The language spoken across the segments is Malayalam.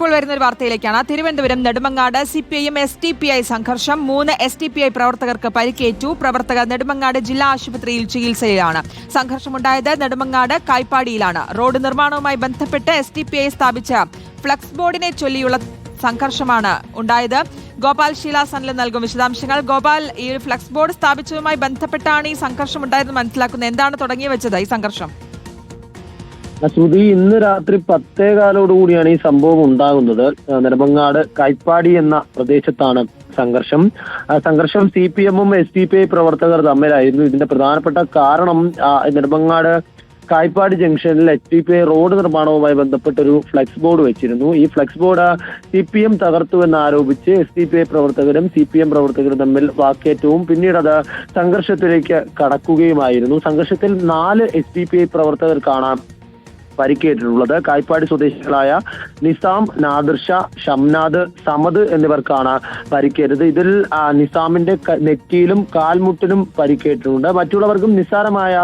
ഇപ്പോൾ വരുന്ന ഒരു വാർത്തയിലേക്കാണ്. തിരുവനന്തപുരം നെടുമങ്ങാട് സി പി ഐയും എസ് ടി പി ഐ സംഘർഷം. മൂന്ന് എസ് ടി പി ഐ പ്രവർത്തകർക്ക് പരിക്കേറ്റു. പ്രവർത്തകർ നെടുമങ്ങാട് ജില്ലാ ആശുപത്രിയിൽ ചികിത്സയിലാണ്. സംഘർഷമുണ്ടായത് നെടുമങ്ങാട് കായ്പാടിയിലാണ്. റോഡ് നിർമ്മാണവുമായി ബന്ധപ്പെട്ട് എസ് ടി പി ഐ സ്ഥാപിച്ച ഫ്ലക്സ് ബോർഡിനെ ചൊല്ലിയുള്ള സംഘർഷമാണ് ഉണ്ടായത്. ഗോപാൽ ഷീല സനിൽ നൽകും വിശദാംശങ്ങൾ. ഗോപാൽ ഈ ഫ്ലക്സ് ബോർഡ് സ്ഥാപിച്ചതുമായി ബന്ധപ്പെട്ടാണ് ഈ സംഘർഷം ഉണ്ടായതെന്ന് മനസ്സിലാക്കുന്നത്. എന്താണ് തുടങ്ങി വെച്ചത് ഈ സംഘർഷം? ശ്രുതി ഇന്ന് രാത്രി പത്തേകാലോട് കൂടിയാണ് ഈ സംഭവം ഉണ്ടാകുന്നത്. നെടുമങ്ങാട് കൈപ്പാടി എന്ന പ്രദേശത്താണ് സംഘർഷം. സംഘർഷം സി പി എമ്മും എസ് ഡി പി ഐ പ്രവർത്തകർ തമ്മിലായിരുന്നു. ഇതിന്റെ പ്രധാനപ്പെട്ട കാരണം നെടുമങ്ങാട് കായ്പാട് ജംഗ്ഷനിൽ H D P I road നിർമ്മാണവുമായി ബന്ധപ്പെട്ട ഒരു ഫ്ലെക്സ് ബോർഡ് വെച്ചിരുന്നു. ഈ flex board C P M തകർത്തു എന്നാരോപിച്ച് എസ് ഡി പി ഐ പ്രവർത്തകരും സി പി എം പ്രവർത്തകരും തമ്മിൽ വാക്കേറ്റവും പിന്നീട് അത് സംഘർഷത്തിലേക്ക് കടക്കുകയുമായിരുന്നു. സംഘർഷത്തിൽ നാല് എസ് ഡി പി ഐ പ്രവർത്തകർക്കാണ് പരിക്കേറ്റിട്ടുള്ളത്. കായ്പാടി സ്വദേശികളായ നിസാം നാദിർ ഷാ ഷംനാദ് സമദ് എന്നിവർക്കാണ് പരിക്കേറ്റത്. ഇതിൽ നിസാമിന്റെ നെറ്റിയിലും കാൽമുട്ടിനും പരിക്കേറ്റിട്ടുണ്ട്. മറ്റുള്ളവർക്കും നിസ്സാരമായ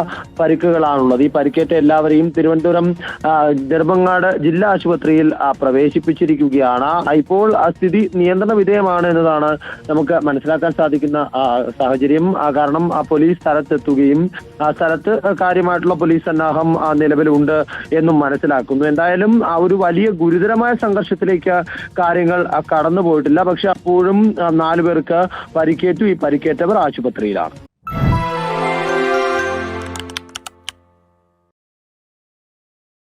പരിക്കുകളാണുള്ളത്. ഈ പരിക്കേറ്റ എല്ലാവരെയും തിരുവനന്തപുരം നെടുമങ്ങാട് ജില്ലാ ആശുപത്രിയിൽ പ്രവേശിപ്പിച്ചിരിക്കുകയാണ്. ഇപ്പോൾ സ്ഥിതി നിയന്ത്രണ വിധേയമാണ് എന്നതാണ് നമുക്ക് മനസ്സിലാക്കാൻ സാധിക്കുന്ന സാഹചര്യം. കാരണം പോലീസ് സ്ഥലത്തെത്തുകയും സ്ഥലത്ത് കാര്യമായിട്ടുള്ള പോലീസ് സന്നാഹം നിലവിലുണ്ട് എന്നും മനസ്സിലാക്കുന്നു. എന്തായാലും ആ ഒരു വലിയ ഗുരുതരമായ സംഘർഷത്തിലേക്ക് കാര്യങ്ങൾ കടന്നു പോയിട്ടില്ല പക്ഷെ അപ്പോഴും നാലു പേർക്ക് പരിക്കേറ്റു. ഈ പരിക്കേറ്റവർ ആശുപത്രിയിലാണ്.